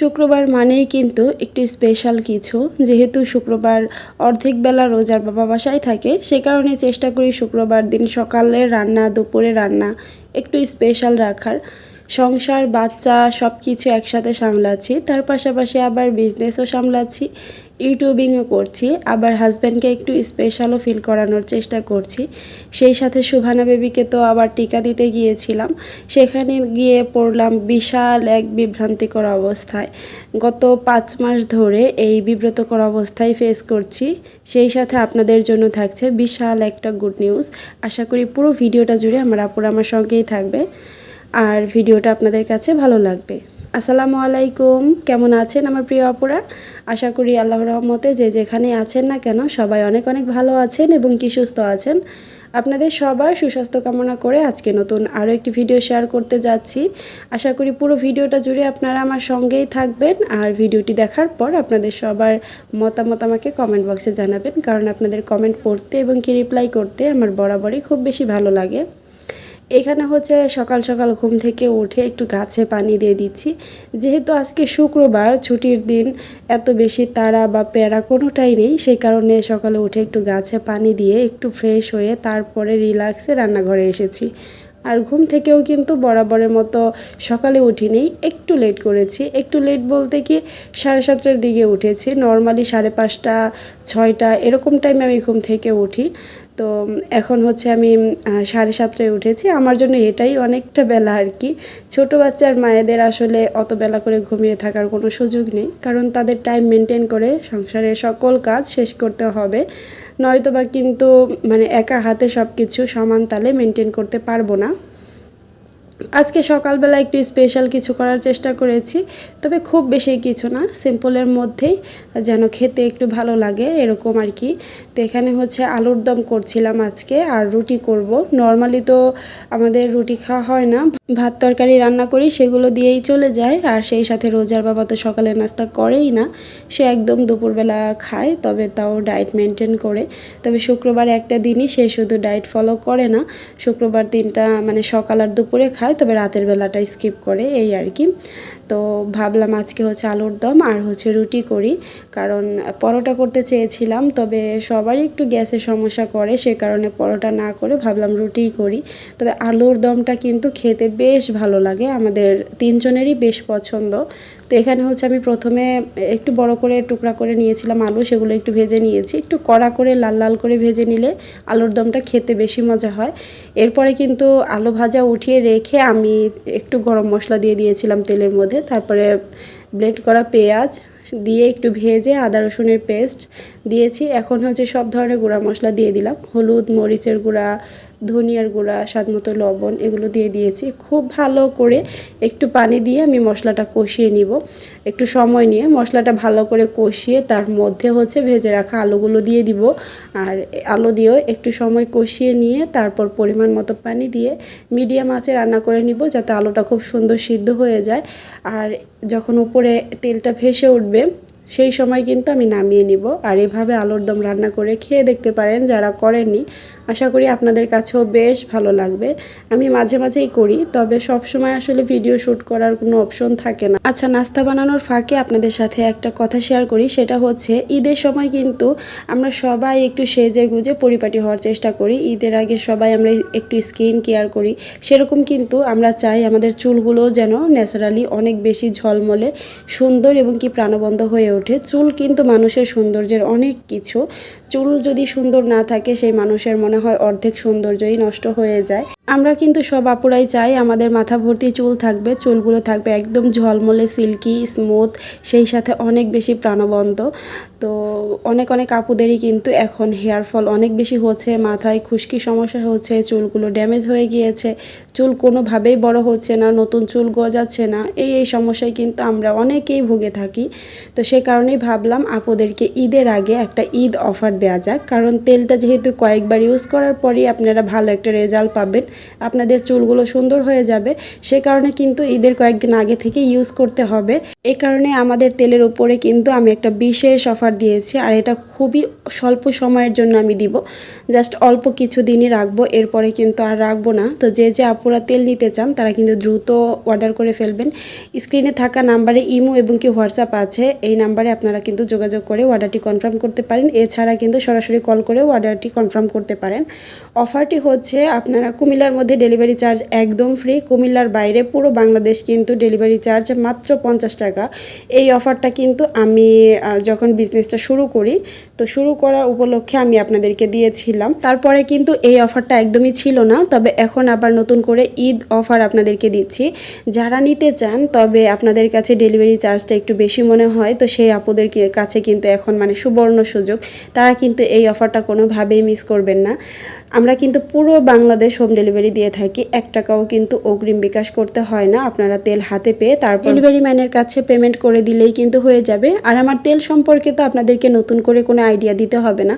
শুক্রবার মানেই কিন্তু একটি স্পেশাল কিছু। যেহেতু শুক্রবার অর্ধেক বেলা রোজার বাবা বাসায় থাকে, সে কারণে চেষ্টা করি শুক্রবার দিন সকালের রান্না, দুপুরে রান্না একটু স্পেশাল রাখার। সংসার, বাচ্চা সব কিছু একসাথে সামলাচ্ছি। তার পাশাপাশি আবার বিজনেসও সামলাচ্ছি। ইউটিউবিংও করছি, আবার হাজব্যান্ডকে একটু স্পেশালও ফিল করানোর চেষ্টা করছি। সেই সাথে সুভানা বেবিকে তো আবার টিকা দিতে গিয়েছিলাম। সেখানে গিয়ে পড়লাম বিশাল এক বিভ্রান্তিকর অবস্থায়। গত পাঁচ মাস ধরে এই বিব্রতকর অবস্থায় ফেস করছি। সেই সাথে আপনাদের জন্য থাকছে বিশাল একটা গুড নিউজ আশা করি পুরো ভিডিওটা জুড়ে আমার আপুর আমার সঙ্গেই থাকবে। আর ভিডিওটা আপনাদের কাছে ভালো লাগবে। আসসালামু আলাইকুম। কেমন আছেন আমার প্রিয় অপরা আশা করি আল্লাহ রহমতে যে যেখানে আছেন না কেন সবাই অনেক অনেক ভালো আছেন এবং কি সুস্থ আছেন। আপনাদের সবার সুস্বাস্থ্য কামনা করে আজকে নতুন আরও একটি ভিডিও শেয়ার করতে যাচ্ছি। আশা করি পুরো ভিডিওটা জুড়ে আপনারা আমার সঙ্গেই থাকবেন। আর ভিডিওটি দেখার পর আপনাদের সবার মতামত আমাকে কমেন্ট বক্সে জানাবেন। কারণ আপনাদের কমেন্ট পড়তে এবং কি রিপ্লাই করতে আমার বরাবরই খুব বেশি ভালো লাগে। এখানে হচ্ছে সকাল সকাল ঘুম থেকে উঠে একটু গাছে পানি দিয়ে দিচ্ছি। যেহেতু আজকে শুক্রবার, ছুটির দিন, এত বেশি তারা বা প্যারা কোনোটাই নেই, সেই কারণে সকালে উঠে একটু গাছে পানি দিয়ে একটু ফ্রেশ হয়ে তারপরে রিল্যাক্সে রান্নাঘরে এসেছি। আর ঘুম থেকেও কিন্তু বরাবরের মতো সকালে উঠিনি, একটু লেট করেছি। একটু লেট বলতে কি, সাড়ে সাতটার দিকে উঠেছি। নর্মালি সাড়ে পাঁচটা, ছয়টা, এরকম টাইমে আমি ঘুম থেকে উঠি। তো এখন হচ্ছে আমি সাড়ে সাতটায় উঠেছি। আমার জন্য এটাই অনেকটা বেলা আর কি। ছোটো বাচ্চার মায়েদের আসলে অত বেলা করে ঘুমিয়ে থাকার কোনো সুযোগ নেই। কারণ তাদের টাইম মেনটেন করে সংসারের সকল কাজ শেষ করতে হবে। নয়তো বা কিন্তু মানে একা হাতে সব কিছু সমান তালে মেনটেন করতে পারব না। আজকে সকালবেলা একটু স্পেশাল কিছু করার চেষ্টা করেছি, তবে খুব বেশি কিছু না সিম্পলের মধ্যেই যেন খেতে একটু ভালো লাগে এরকম আর কি। তো এখানে হচ্ছে আলুর দম করছিলাম আজকে, আর রুটি করব। নর্মালি তো আমাদের রুটি খাওয়া হয় না, ভাত তরকারি রান্না করি, সেগুলো দিয়েই চলে যায়, আর সেই সাথে রোজার বাবা তো সকালে নাস্তা করেই না, সে একদম দুপুরবেলা খায়, তবে তাও ডায়েট মেনটেন করে। তবে শুক্রবার একটা দিনই সে শুধু ডায়েট ফলো করে না, শুক্রবার দিনটা মানে সকাল আর দুপুরে খায় তবে রাতের বেলাটা স্কিপ করে, এই আর কি। তো ভাবলাম আজকে হচ্ছে আলুর দম আর হচ্ছে রুটি করি, কারণ পরোটা করতে চেয়েছিলাম, তবে সবারই একটু গ্যাসের সমস্যা করে, সে কারণে পরোটা না করে ভাবলাম রুটিই করি। তবে আলুর দমটা কিন্তু খেতে বেশ ভালো লাগে, আমাদের তিনজনেরই বেশ পছন্দ। তো এখানে হচ্ছে আমি প্রথমে একটু বড় করে টুকরা করে নিয়েছিলাম আলু, সেগুলো একটু ভেজে নিয়েছি। একটু কড়া করে, লাল লাল করে ভেজে নিলে আলুর দমটা খেতে বেশি মজা হয়। এরপরে কিন্তু আলু ভাজা উঠিয়ে রেখে আমি একটু গরম মশলা দিয়ে দিয়েছিলাম তেলের মধ্যে, তারপরে ব্লেন্ড করা পেঁয়াজ দিয়ে একটু ভেজে আদা রসুনের পেস্ট দিয়েছি। এখন হচ্ছে সব ধরনের গুঁড়া মশলা দিয়ে দিলাম। হলুদ, মরিচের গুঁড়া ধনিয়ার গুঁড়া, স্বাদ মতো লবণ এগুলো দিয়ে দিয়েছি। খুব ভালো করে একটু পানি দিয়ে আমি মশলাটা কষিয়ে নিব। একটু সময় নিয়ে মশলাটা ভালো করে কষিয়ে তার মধ্যে হচ্ছে ভেজে রাখা আলুগুলো দিয়ে দিব। আর আলু দিয়েও একটু সময় কষিয়ে নিয়ে তারপর পরিমাণ মতো পানি দিয়ে মিডিয়াম আঁচে রান্না করে নিব যাতে আলুটা খুব সুন্দর সিদ্ধ হয়ে যায়। আর যখন উপরে তেলটা ভেসে উঠবে, সেই সময় কিন্তু আমি নামিয়ে নিব। আর এভাবে আলুর দম রান্না করে খেয়ে দেখতে পারেন যারা করেননি। আশা করি আপনাদের কাছেও বেশ ভালো লাগবে। আমি মাঝে মাঝেই করি, তবে সব সময় আসলে ভিডিও শ্যুট করার কোনো অপশন থাকে না। আচ্ছা নাস্তা বানানোর ফাঁকে আপনাদের সাথে একটা কথা শেয়ার করি, সেটা হচ্ছে ঈদের সময় কিন্তু আমরা সবাই একটু সেজে গুজে পরিপাটি হওয়ার চেষ্টা করি। ঈদের আগে সবাই আমরা একটু স্কিন কেয়ার করি। সেরকম কিন্তু আমরা চাই আমাদের চুলগুলো যেন ন্যাচারালি অনেক বেশি ঝলমলে, সুন্দর এবং কি প্রাণবন্ত হয়ে ওঠে। চুল কিন্তু মানুষের সৌন্দর্যের অনেক কিছু। চুল যদি সুন্দর না থাকে, সেই মানুষের মনে হয় অর্ধেক সৌন্দর্যই নষ্ট হয়ে যায়। আমরা কিন্তু সব আপুরাই চাই আমাদের মাথা ভর্তি চুল থাকবে, চুলগুলো থাকবে একদম ঝলমলে, সিল্কি স্মুথ সেই সাথে অনেক বেশি প্রাণবন্ত। তো অনেক অনেক আপুদেরই কিন্তু এখন হেয়ার ফল অনেক বেশি হচ্ছে, মাথায় খুশকি সমস্যা হচ্ছে, চুলগুলো ড্যামেজ হয়ে গিয়েছে, চুল কোনোভাবেই বড় হচ্ছে না, নতুন চুল গজাচ্ছে না, এই এই সমস্যায় কিন্তু আমরা অনেকেই ভুগে থাকি। তো সে কারণেই ভাবলাম আপুদেরকে ঈদের আগে একটা ঈদ অফার দেওয়া যাক, কারণ তেলটা যেহেতু কয়েকবার ইউজ করার পরই আপনারা ভালো একটা রেজাল্ট পাবেন। আপনাদের চুলগুলো সুন্দর হয়ে যাবে। সে কারণে কিন্তু ঈদের কয়েকদিন আগে থেকে ইউজ করতে হবে। এই কারণে আমাদের তেলের উপরে কিন্তু আমি একটা বিশেষ অফার দিয়েছি, আর এটা খুবই স্বল্প সময়ের জন্য আমি দিব। জাস্ট অল্প কিছু দিনই রাখব, এরপরে কিন্তু আর রাখব না। তো যে যে আপুরা তেল নিতে চান, তারা কিন্তু দ্রুত অর্ডার করে ফেলবেন। স্ক্রিনে থাকা নাম্বারে ইমো এবং কি হোয়াটসঅ্যাপ আছে, এই নাম্বারে আপনারা কিন্তু যোগাযোগ করে অর্ডারটি কনফার্ম করতে পারেন। এছাড়া কিন্তু সরাসরি কল করেও অর্ডারটি কনফার্ম করতে পারেন। অফারটি হচ্ছে, আপনারা কুমিল্লার মধ্যে ডেলিভারি চার্জ একদম ফ্রি কুমিল্লার বাইরে পুরো বাংলাদেশ কিন্তু ডেলিভারি চার্জ মাত্র পঞ্চাশ টাকা। এই অফারটা কিন্তু আমি যখন বিজনেসটা শুরু করি তো শুরু করার উপলক্ষে আমি আপনাদেরকে দিয়েছিলাম। তারপরে কিন্তু এই অফারটা একদমই ছিল না তবে এখন আবার নতুন করে ঈদ অফার আপনাদেরকে দিচ্ছি। যারা নিতে চান তবে আপনাদের কাছে ডেলিভারি চার্জটা একটু বেশি মনে হয় তো সেই আপুদের কাছে কিন্তু এখন মানে সুবর্ণ সুযোগ। তারা কিন্তু এই অফারটা কোনোভাবেই মিস করবেন না। আমরা কিন্তু পুরো বাংলাদেশ হোম ডেলিভারি দিয়ে থাকি এক টাকাও কিন্তু অগ্রিম বিকাশ করতে হয় না আপনারা তেল হাতে পেয়ে তারপর ডেলিভারি ম্যানের কাছে পেমেন্ট করে দিলেই কিন্তু হয়ে যাবে। আর আমার তেল সম্পর্কে তো আপনাদেরকে নতুন করে কোনো আইডিয়া দিতে হবে না।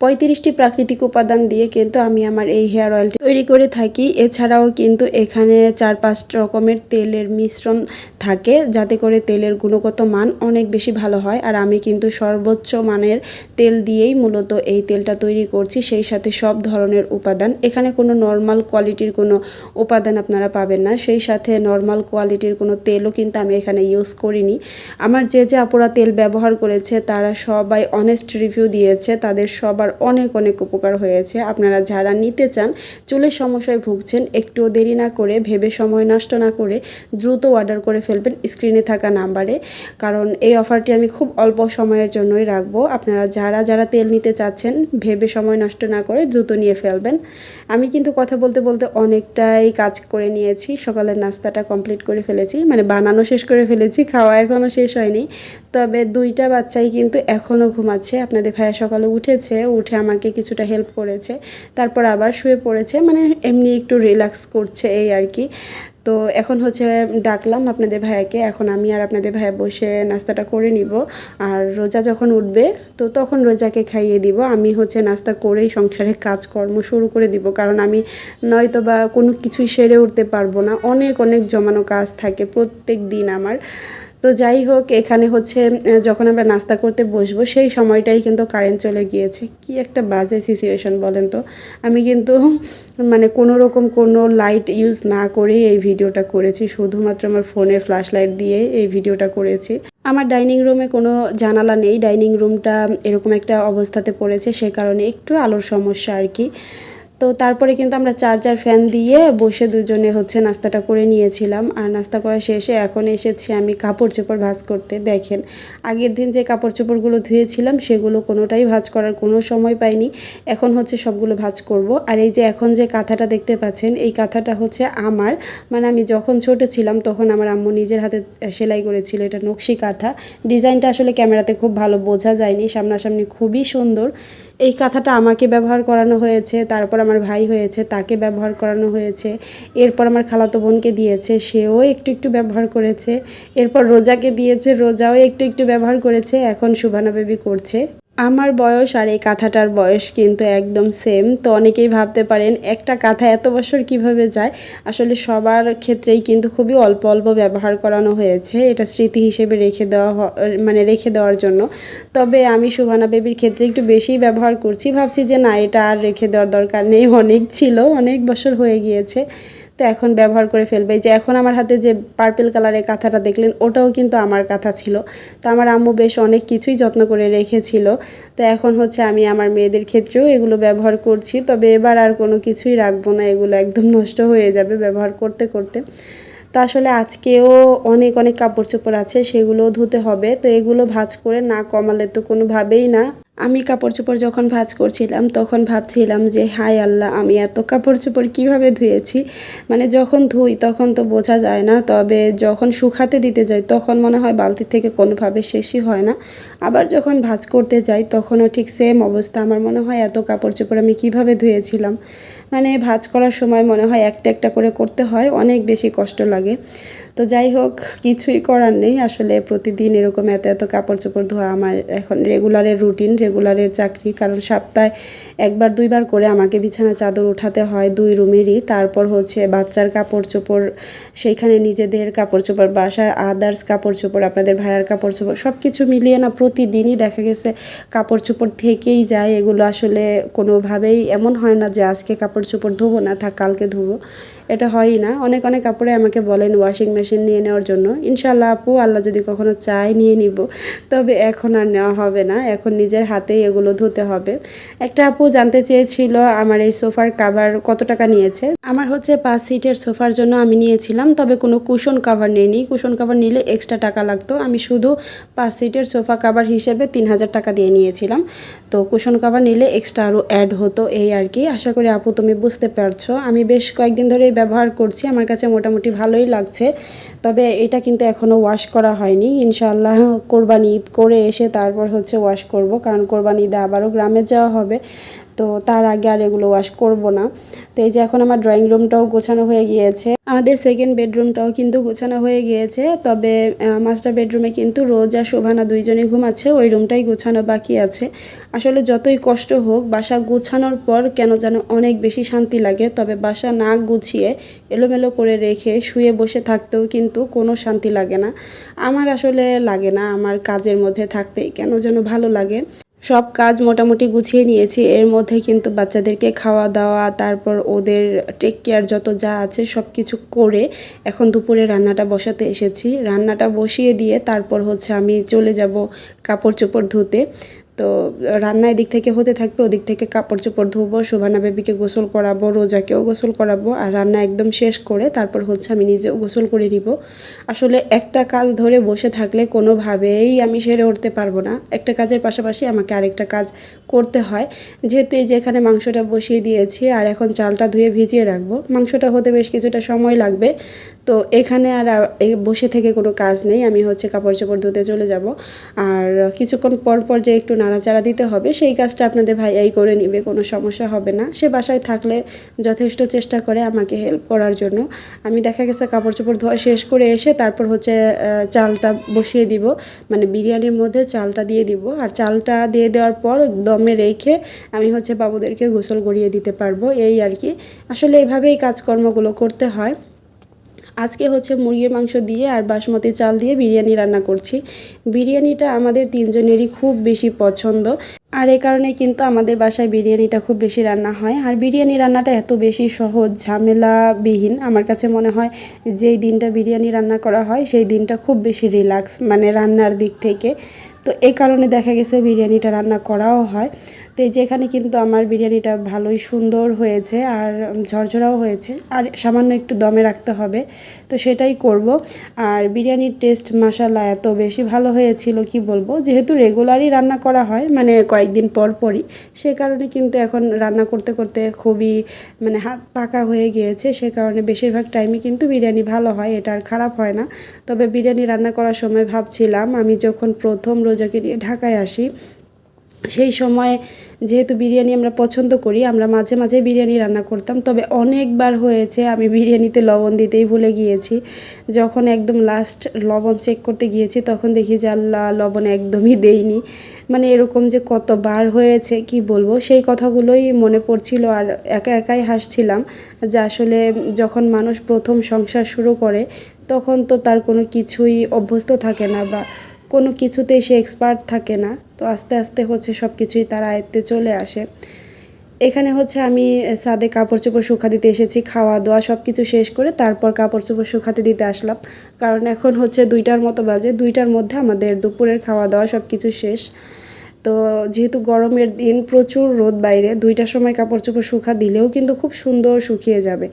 পঁয়ত্রিশটি প্রাকৃতিক উপাদান দিয়ে কিন্তু আমি আমার এই হেয়ার অয়েলটি তৈরি করে থাকি। এছাড়াও কিন্তু এখানে চার পাঁচ রকমের তেলের মিশ্রণ থাকে, যাতে করে তেলের গুণগত মান অনেক বেশি ভালো হয়। আর আমি কিন্তু সর্বোচ্চ মানের তেল দিয়েই মূলত এই তেলটা তৈরি করছি। সেই সাথে সব ধরনের উপাদান। এখানে কোনো নর্মাল কোয়ালিটির কোনো উপাদান আপনারা পাবেন না। সেই সাথে নর্মাল কোয়ালিটির কোনো তেলও কিন্তু আমি এখানে ইউজ করিনি। আমার যে যে আপুরা তেল ব্যবহার করেছে, তারা সবাই অনেস্ট রিভিউ দিয়েছে। তাদের সবার অনেক অনেক উপকার হয়েছে। আপনারা যারা নিতে চান, চুলের সমস্যায় ভুগছেন, একটুও দেরি না করে, ভেবে সময় নষ্ট না করে দ্রুত অর্ডার করে ফেলবেন স্ক্রিনে থাকা নাম্বারে কারণ এই অফারটি আমি খুব অল্প সময়ের জন্যই রাখব। আপনারা যারা যারা তেল নিতে চাচ্ছেন, ভেবে সময় নষ্ট না করে দ্রুত নিয়ে ফেলবেন। আমি কিন্তু কথা বলতে বলতে অনেকটাই কাজ করে নিয়েছি। সকালের নাস্তাটা কমপ্লিট করে ফেলেছি। মানে বানানো শেষ করে ফেলেছি। খাওয়া এখনও শেষ হয়নি। তবে দুইটা বাচ্চাই কিন্তু এখনও ঘুমাচ্ছে। আপনাদের ভাইয়া সকালে উঠেছে, উঠে আমাকে কিছুটা হেল্প করেছে। তারপর আবার শুয়ে পড়েছে। মানে এমনি একটু রিল্যাক্স করছে এই আর কি। তো এখন হচ্ছে ডাকলাম আপনাদের ভাইয়াকে, এখন আমি আর আপনাদের ভাইয়া বসে নাস্তাটা করে নিব। আর রোজা যখন উঠবে, তো তখন রোজাকে খাইয়ে দিব। আমি হচ্ছে নাস্তা করেই সংসারে কাজকর্ম শুরু করে দিব, কারণ আমি নয়তো বা কোনো কিছুই সেরে উঠতে পারব না। অনেক অনেক জমানো কাজ থাকে প্রত্যেক দিন আমার। তো যাই হোক, এখানে হচ্ছে যখন আমরা নাস্তা করতে বসবো, সেই সময়টাই কিন্তু কারেন্ট চলে গিয়েছে। কি একটা বাজে সিচুয়েশন বলেন তো? আমি কিন্তু মানে কোনো রকম কোনো লাইট ইউজ না করেই এই ভিডিওটা করেছি। শুধুমাত্র আমার ফোনে ফ্ল্যাশ লাইট দিয়ে এই ভিডিওটা করেছি। আমার ডাইনিং রুমে কোনো জানালা নেই। ডাইনিং রুমটা এরকম একটা অবস্থাতে পড়েছে, সে কারণে একটু আলোর সমস্যা আর কি। তো তারপরে কিন্তু আমরা চার্জার ফ্যান দিয়ে বসে দুজনে হচ্ছে নাস্তাটা করে নিয়েছিলাম। আর নাস্তা করা শেষে এখন এসেছি আমি কাপড় চোপড় ভাজ করতে। দেখেন, আগের দিন যে কাপড় চোপড়গুলো ধুয়েছিলাম সেগুলো কোনোটাই ভাজ করার কোনো সময় পাইনি। এখন হচ্ছে সবগুলো ভাঁজ করব। আর এই যে এখন যে কাঁথাটা দেখতে পাচ্ছেন, এই কাঁথাটা হচ্ছে আমার। মানে আমি যখন ছোট ছিলাম তখন আমার আম্মু নিজের হাতে সেলাই করেছিল, এটা নকশি কাঁথা। ডিজাইনটা আসলে ক্যামেরাতে খুব ভালো বোঝা যায়নি, সামনাসামনি খুবই সুন্দর। এই কাঁথাটা আমাকে ব্যবহার করানো হয়েছে, তারপর আমার ভাই হয়েছে, তাকে ব্যবহার করানো হয়েছে। এরপর আমার খালাতো বোনকে দিয়েছে, সেও একটু একটু ব্যবহার করেছে। এরপর রোজাকে দিয়েছে, রোজাও একটু একটু ব্যবহার করেছে। এখন সুবানা বেবি করছে। আমার বয়স আর এই কাঁথাটার বয়স কিন্তু একদম সেম তো অনেকেই ভাবতে পারেন, একটা কাঁথা এত বছর কীভাবে যায়? আসলে সবার ক্ষেত্রেই কিন্তু খুবই অল্প অল্প ব্যবহার করানো হয়েছে। এটা স্মৃতি হিসেবে রেখে দেওয়া মানে রেখে দেওয়ার জন্য। তবে আমি সুভানা বেবির ক্ষেত্রে একটু বেশিই ব্যবহার করছি। ভাবছি যে না, এটা আর রেখে দেওয়ার দরকার নেই। অনেক ছিল, অনেক বছর হয়ে গিয়েছে। তো এখন ব্যবহার করে ফেলবে। যে এখন আমার হাতে যে পার্পেল কালারের কাঁথাটা দেখলেন, ওটাও কিন্তু আমার কাঁথা ছিল। তো আমার আম্মু বেশ অনেক কিছুই যত্ন করে রেখেছিল। তো এখন হচ্ছে আমি আমার মেয়েদের ক্ষেত্রেও এগুলো ব্যবহার করছি। তবে এবার আর কোনো কিছুই রাখব না, এগুলো একদম নষ্ট হয়ে যাবে ব্যবহার করতে করতে। তো আসলে আজকেও অনেক অনেক কাপড় চোপড় আছে সেগুলো ধুতে হবে। তো এগুলো ভাজ করে না কমালে তো কোনোভাবেই না। আমি কাপড় চোপড় যখন ভাঁজ করছিলাম, তখন ভাবছিলাম যে, হায় আল্লাহ, আমি এত কাপড় চোপড় কীভাবে ধুয়েছি? মানে যখন ধুই, তখন তো বোঝা যায় না, তবে যখন শুকাতে দিতে যাই, তখন মনে হয় বালতি থেকে কোনোভাবে শেষই হয় না। আবার যখন ভাজ করতে যাই, তখনও ঠিক সেম অবস্থা। আমার মনে হয় এত কাপড় চোপড় আমি কীভাবে ধুয়েছিলাম? মানে ভাজ করার সময় মনে হয় একটা একটা করে করতে হয়, অনেক বেশি কষ্ট লাগে। তো যাই হোক, কিছুই করার নেই। আসলে প্রতিদিন এরকম এত এত কাপড় চোপড় ধোয়া আমার এখন রেগুলারের রুটিন রেগুলারের চাকরি। কারণ সপ্তাহে একবার, দুইবার করে আমাকে বিছানা চাদর উঠাতে হয় দুই রুমেরই। তারপর হচ্ছে বাচ্চার কাপড় চোপড় সেইখানে নিজেদের কাপড় চোপড় বাসার আদার্স কাপড় চোপড় আপনাদের ভাইয়ার কাপড় চোপড় সব কিছু মিলিয়ে না প্রতিদিনই দেখা গেছে কাপড় চোপড় থেকেই যায়। এগুলো আসলে কোনোভাবেই এমন হয় না যে আজকে কাপড় চোপড় ধোবো না, থাক কালকে ধোবো। এটা হয়ই না। অনেক অনেক কাপড়ে আমাকে বলেন ওয়াশিং মেশিন নিয়ে নেওয়ার জন্য। ইনশাল্লাহ আপু, আল্লাহ যদি কখনো চাই নিয়ে নিব। তবে এখন আর নেওয়া হবে না। এখন নিজের হাতেই এগুলো ধুতে হবে। একটা আপু জানতে চেয়েছিল, আমার এই সোফার কাভার কত টাকা নিয়েছে? আমার হচ্ছে পাঁচ সিটের সোফার জন্য আমি নিয়েছিলাম, তবে কোনো কুশন কাভার নেইনি। কুশন কাভার নিলে এক্সট্রা টাকা লাগতো। আমি শুধু পাঁচ সিটের সোফা কাভার হিসেবে তিন হাজার টাকা দিয়ে নিয়েছিলাম। তো কুশন কাভার নিলে এক্সট্রা আরও অ্যাড হতো এই আর কি। আশা করি আপু তুমি বুঝতে পারছ। আমি বেশ কয়েকদিন ধরেই ব্যবহার করছি। আমার কাছে মোটামুটি ভালোই লাগছে। তবে এটা কিন্তু এখনও ওয়াশ করা হয়নি। ইনশাল্লাহ কোরবানি ঈদ করে এসে তারপর হচ্ছে ওয়াশ করব। কারণ কোরবানি ঈদে আবারও গ্রামে যাওয়া হবে। তো তার আগে আর এগুলো ওয়াশ করব না। তো এই যে এখন আমার ড্রয়িং রুমটাও গোছানো হয়ে গিয়েছে। আমাদের সেকেন্ড বেডরুমটাও কিন্তু গোছানো হয়ে গিয়েছে। তবে মাস্টার বেডরুমে কিন্তু রোজ আর শোভানা দুইজনেই ঘুমাচ্ছে, ওই রুমটাই গোছানো বাকি আছে। আসলে যতই কষ্ট হোক, বাসা গোছানোর পর কেন যেন অনেক বেশি শান্তি লাগে। তবে বাসা না গুছিয়ে এলোমেলো করে রেখে শুয়ে বসে থাকতেও কিন্তু কোনো শান্তি লাগে না। আমার আসলে লাগে না, আমার কাজের মধ্যে থাকতেই কেন যেন ভালো লাগে। সব কাজ মোটামুটি গুছিয়ে নিয়েছি। এর মধ্যে কিন্তু বাচ্চাদেরকে খাওয়া দাওয়া, তারপর ওদের টেক কেয়ার যত যা আছে সব কিছু করে এখন দুপুরে রান্নাটা বসাতে এসেছি। রান্নাটা বসিয়ে দিয়ে তারপর হচ্ছে আমি চলে যাব কাপড় চোপড় ধুতে। তো রান্না এদিক থেকে হতে থাকবে, ওদিক থেকে কাপড় চোপড় ধুবো শোভানা বেবিকে গোসল করাবো, রোজাকেও গোসল করাবো আর রান্না একদম শেষ করে তারপর হচ্ছে আমি নিজেও গোসল করে নিব। আসলে একটা কাজ ধরে বসে থাকলে কোনোভাবেই আমি সেরে উঠতে পারব না। একটা কাজের পাশাপাশি আমাকে আরেকটা কাজ করতে হয়। যেহেতু এই যে এখানে মাংসটা বসিয়ে দিয়েছি আর এখন চালটা ধুয়ে ভিজিয়ে রাখব, মাংসটা হতে বেশ কিছুটা সময় লাগবে। তো এখানে আর বসে থেকে কোনো কাজ নেই, আমি হচ্ছে কাপড় চোপড় ধুতে চলে যাব। আর কিছুক্ষণ পর পর যে একটু নাড়াচাড়া দিতে হবে, সেই কাজটা আপনাদের ভাইয়াই করে নেবে, কোনো সমস্যা হবে না। সে বাসায় থাকলে যথেষ্ট চেষ্টা করে আমাকে হেল্প করার জন্য। আমি দেখা গেছে কাপড় চোপড় ধোয়া শেষ করে এসে তারপর হচ্ছে চালটা বসিয়ে দিব মানে বিরিয়ানির মধ্যে চালটা দিয়ে দিব। আর চালটা দিয়ে দেওয়ার পর দমে রেখে আমি হচ্ছে বাবুদেরকে গোসল করিয়ে দিতে পারব, এই আর কি। আসলে এইভাবেই কাজকর্মগুলো করতে হয়। আজকে হচ্ছে মুরগির মাংস দিয়ে আর বাসমতি চাল দিয়ে বিরিয়ানি রান্না করছি। বিরিয়ানিটা আমাদের তিনজনেরই খুব বেশি পছন্দ। আর এই কারণে কিন্তু আমাদের বাসায় বিরিয়ানিটা খুব বেশি রান্না হয়। আর বিরিয়ানি রান্নাটা এত বেশি সহজ, ঝামেলাবিহীন। আমার কাছে মনে হয় যেই দিনটা বিরিয়ানি রান্না করা হয়, সেই দিনটা খুব বেশি রিল্যাক্স মানে রান্নার দিক থেকে। তো এই কারণে দেখা গেছে বিরিয়ানিটা রান্না করাও হয়। তো যেখানে কিন্তু আমার বিরিয়ানিটা ভালোই সুন্দর হয়েছে আর ঝরঝরাও হয়েছে। আর সামান্য একটু দমে রাখতে হবে, তো সেটাই করব। আর বিরিয়ানির টেস্ট মশালা এত বেশি ভালো হয়েছিল, কি বলব? যেহেতু রেগুলারই রান্না করা হয় মানে কয়েকদিন পর পরই। সে কারণে কিন্তু এখন রান্না করতে করতে খুবই মানে হাত পাকা হয়ে গিয়েছে। সে কারণে বেশিরভাগ টাইমে কিন্তু বিরিয়ানি ভালো হয়, এটা আর খারাপ হয় না। তবে বিরিয়ানি রান্না করার সময় ভাবছিলাম, আমি যখন প্রথম রোজাকে নিয়ে ঢাকায় আসি সেই সময় যেহেতু বিরিয়ানি আমরা পছন্দ করি, আমরা মাঝে মাঝে বিরিয়ানি রান্না করতাম। তবে অনেকবার হয়েছে, আমি বিরিয়ানিতে লবণ দিতেই ভুলে গিয়েছি। যখন একদম লাস্ট লবণ চেক করতে গিয়েছি, তখন দেখি যে আল্লাহ, লবণ একদমই দেইনি। মানে এরকম যে কতবার হয়েছে, কি বলব? সেই কথাগুলোই মনে পড়ছিল আর একা একাই হাসছিলাম যে আসলে যখন মানুষ প্রথম সংসার শুরু করে, তখন তো তার কোনো কিছুই অভ্যস্ত থাকে না বা কোনো কিছুতেই সে এক্সপার্ট থাকে না। তো আস্তে আস্তে হচ্ছে সব কিছুই তার আয়ত্তে চলে আসে। এখানে হচ্ছে আমি সাদে কাপড় চোপড় শুকা দিতে এসেছি, খাওয়া দাওয়া সব কিছু শেষ করে তারপর কাপড় চোপড় শুকাতে দিতে আসলাম। কারণ এখন হচ্ছে দুইটার মতো বাজে, দুইটার মধ্যে আমাদের দুপুরের খাওয়া দাওয়া সব কিছু শেষ। তো যেহেতু গরমের দিন, প্রচুর রোদ বাইরে, দুইটার সময় কাপড় চোপড় শুকা দিলেও কিন্তু খুব সুন্দর শুকিয়ে যাবে।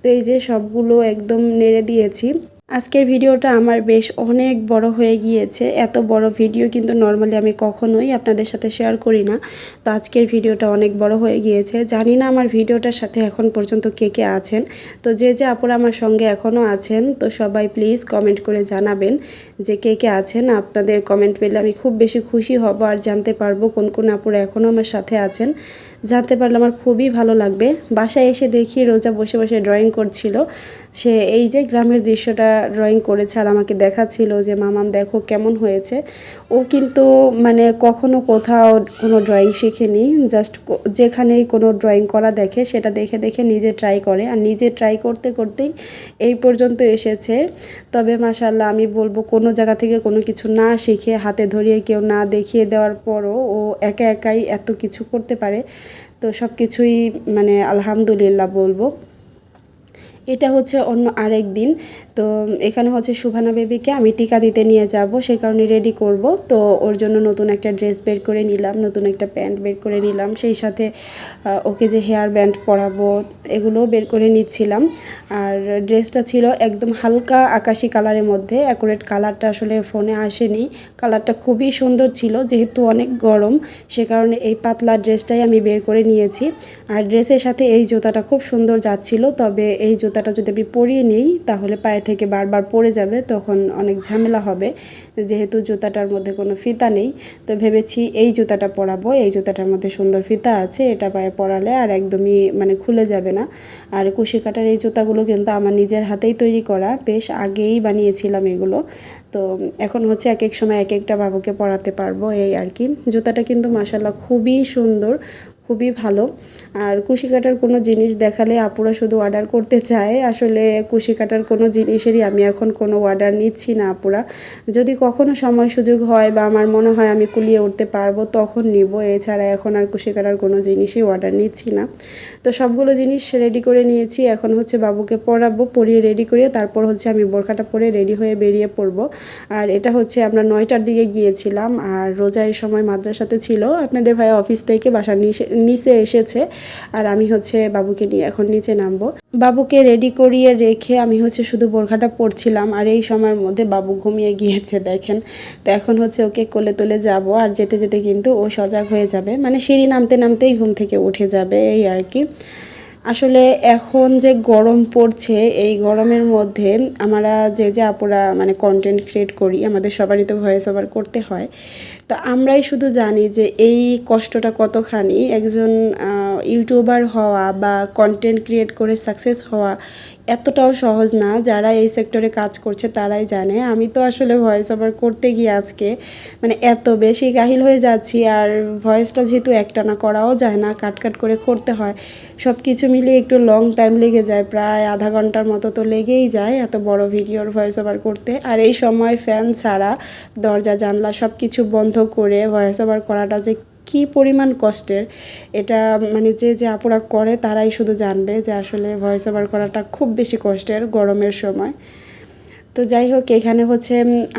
তো এই যে সবগুলো একদম নেড়ে দিয়েছি। আজকের ভিডিওটা আমার বেশ অনেক বড় হয়ে গিয়েছে। এত বড় ভিডিও কিন্তু নর্মালি আমি কখনোই আপনাদের সাথে শেয়ার করি না। তো আজকের ভিডিওটা অনেক বড় হয়ে গিয়েছে। জানি না আমার ভিডিওটার সাথে এখন পর্যন্ত কে কে আছেন। তো যে যে আপুরা আমার সঙ্গে এখনও আছেন, তো সবাই প্লিজ কমেন্ট করে জানাবেন যে কে কে আছেন। আপনাদের কমেন্ট পেলে আমি খুব বেশি খুশি হব আর জানতে পারব কোন কোন আপুরা এখনও আমার সাথে আছেন। জানতে পারলে আমার খুবই ভালো লাগবে। বাসায় এসে দেখি, রোজা বসে বসে ড্রয়িং করছিল। সে এই যে গ্রামের দৃশ্যটা ড্রয়িং করেছে আর আমাকে দেখাচ্ছিল যে, মামাম, দেখো কেমন হয়েছে। ও কিন্তু মানে কখনো কোথাও কোনো ড্রয়িং শেখেনি জাস্ট যেখানেই কোনো ড্রয়িং করা দেখে সেটা দেখে দেখে নিজে ট্রাই করে। আর নিজে ট্রাই করতে করতেই এই পর্যন্ত এসেছে। তবে মাসাল্লাহ আমি বলব কোনো জায়গা থেকে কোনো কিছু না শিখে, হাতে ধরিয়ে কেউ না দেখিয়ে দেওয়ার পরও ও একা একাই এত কিছু করতে পারে। তো সব কিছুই মানে আলহামদুলিল্লাহ বলব। এটা হচ্ছে অন্য আরেক দিন। তো এখানে হচ্ছে সুভানা বেবিকে আমি টিকা দিতে নিয়ে যাব সেই কারণে রেডি করব। তো ওর জন্য নতুন একটা ড্রেস বের করে নিলাম, নতুন একটা প্যান্ট বের করে নিলাম, সেই সাথে ওকে যে হেয়ার ব্যান্ড পরাবো, এগুলোও বের করে নিচ্ছিলাম। আর ড্রেসটা ছিল একদম হালকা আকাশি কালারের মধ্যে অ্যাকুরেট কালারটা আসলে ফোনে আসেনি। কালারটা খুবই সুন্দর ছিল, যেহেতু অনেক গরম, সে কারণে এই পাতলা ড্রেসটাই আমি বের করে নিয়েছি। আর ড্রেসের সাথে এই জুতাটা খুব সুন্দর যাচ্ছিল, তবে এই জুতাটা যদি আমি পরিয়ে নিই, তাহলে পায়ে থেকে বারবার পড়ে যাবে, তখন অনেক ঝামেলা হবে। যেহেতু জুতাটার মধ্যে কোনো ফিতা নেই, তো ভেবেছি এই জুতাটা পরাবো। এই জুতাটার মধ্যে সুন্দর ফিতা আছে, এটা পায়ে পরালে আর একদমই মানে খুলে যাবে না। আর কুশি কাটার এই জুতাগুলো কিন্তু আমার নিজের হাতেই তৈরি করা, বেশ আগেই বানিয়েছিলাম এগুলো। তো এখন হচ্ছে এক এক সময় এক একটা বাবুকে পরাতে পারব, এই আর কি। জুতাটা কিন্তু মাসাল্লাহ খুবই সুন্দর খুবই ভালো। আর কুশি কাটার কোনো জিনিস দেখালে আপুরা শুধু অর্ডার করতে চায়। আসলে কুশি কাটার কোনো জিনিসেরই আমি এখন কোনো অর্ডার নিচ্ছি না আপুরা। যদি কখনো সময় সুযোগ হয় বা আমার মনে হয় আমি কুলিয়ে উঠতে পারব, তখন নিব। এছাড়া এখন আর কুশি কাটার কোনো জিনিসই অর্ডার নিচ্ছি না। তো সবগুলো জিনিস রেডি করে নিয়েছি। এখন হচ্ছে বাবুকে পরাবো পরিয়ে রেডি করে তারপর হচ্ছে আমি বোরখাটা পরে রেডি হয়ে বেরিয়ে পড়ব। আর এটা হচ্ছে আমরা নয়টার দিকে গিয়েছিলাম। আর রোজা এই সময় মাদ্রাসাতে ছিল। আপনাদের ভাই অফিস থেকে বাসার নিচে নিচে এসেছে আর আমি হচ্ছে বাবুকে নিয়ে এখন নিচে নামবো। বাবুকে রেডি করিয়ে রেখে আমি হচ্ছে শুধু বোরখাটা পরছিলাম আর এই সময়ের মধ্যে বাবু ঘুমিয়ে গিয়েছে, দেখেন। তো এখন হচ্ছে ওকে কোলে তোলে যাব আর যেতে যেতে কিন্তু ও সজাগ হয়ে যাবে। মানে সিঁড়ি নামতে নামতেই ঘুম থেকে উঠে যাবে, এই আর কি। আসলে এখন যে গরম পড়ছে, এই গরমের মধ্যে আমরা যে যে আপুরা মানে কন্টেন্ট ক্রিয়েট করি, আমাদের সবারই তো ভয়েস ওভার করতে হয়। তো আমরাই শুধু জানি যে এই কষ্টটা কতখানি একজন ইউটিউবার হওয়া বা কন্টেন্ট ক্রিয়েট করে সাকসেস হওয়া এতটাও সহজ না। যারা এই সেক্টরে কাজ করছে তারাই জানে। আমি তো আসলে ভয়েস ওভার করতে গিয়ে আজকে মানে এত বেশি গাহিল হয়ে যাচ্ছি আর ভয়েসটা যেহেতু একটানা করাও যায় না, কাট কাট করে করতে হয়। সব কিছু মিলিয়ে একটু লং টাইম লেগে যায়, প্রায় আধা ঘণ্টার মতো তো লেগেই যায় এত বড় ভিডিওর ভয়েস ওভার করতে। আর এই সময় ফ্যান ছাড়া, দরজা, জানলা সব কিছু বন্ধ করে ভয়েস ওভার করাটা যে কি পরিমাণ কষ্টের, এটা মানে যে যে আপুরা করে তারাই শুধু জানবে যে আসলে ভয়েস ওভার করাটা খুব বেশি কষ্টের গরমের সময়। তো যাই হোক, এখানে হচ্ছে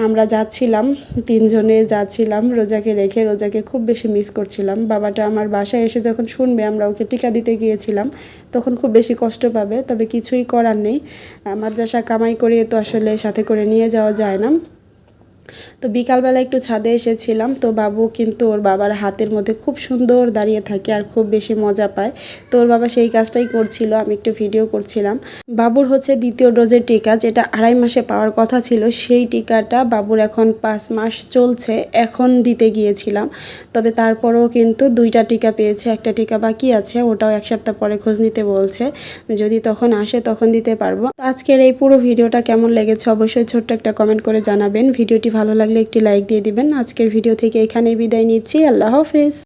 আমরা যাচ্ছিলাম, তিনজনে যাচ্ছিলাম, রোজাকে রেখে রোজাকে খুব বেশি মিস করছিলাম। বাবাটা আমার বাসায় এসে যখন শুনবে আমরা ওকে টিকা দিতে গিয়েছিলাম, তখন খুব বেশি কষ্ট পাবে, তবে কিছুই করার নেই। মাদ্রাসা কামাই করিয়ে তো আসলে সাথে করে নিয়ে যাওয়া যায় না। তো বিকালবেলা একটু ছাদে এসেছিলাম, তো বাবু কিন্তু ওর বাবার হাতের মধ্যে খুব সুন্দর দাঁড়িয়ে থাকে আর খুব বেশি মজা পায়। তো ওর বাবা সেই কাজটাই করছিল, আমি একটু ভিডিও করছিলাম। বাবুর হচ্ছে দ্বিতীয় ডোজের টিকা, যেটা আড়াই মাসে পাওয়ার কথা ছিল, সেই টিকাটা বাবুর এখন পাঁচ মাস চলছে, এখন দিতে গিয়েছিলাম। তবে তারপরেও কিন্তু দুইটা টিকা পেয়েছে, একটা টিকা বাকি আছে, ওটাও এক সপ্তাহ পরে খোঁজ নিতে বলছে। যদি তখন আসে, তখন দিতে পারব। আজকের এই পুরো ভিডিওটা কেমন লেগেছে, অবশ্যই ছোট্ট একটা কমেন্ট করে জানাবেন। ভিডিওটি ভালো লাগলে একটি লাইক দিয়ে দিবেন। আজকের ভিডিও থেকে এখানেই বিদায় নিচ্ছি। আল্লাহ হাফেজ।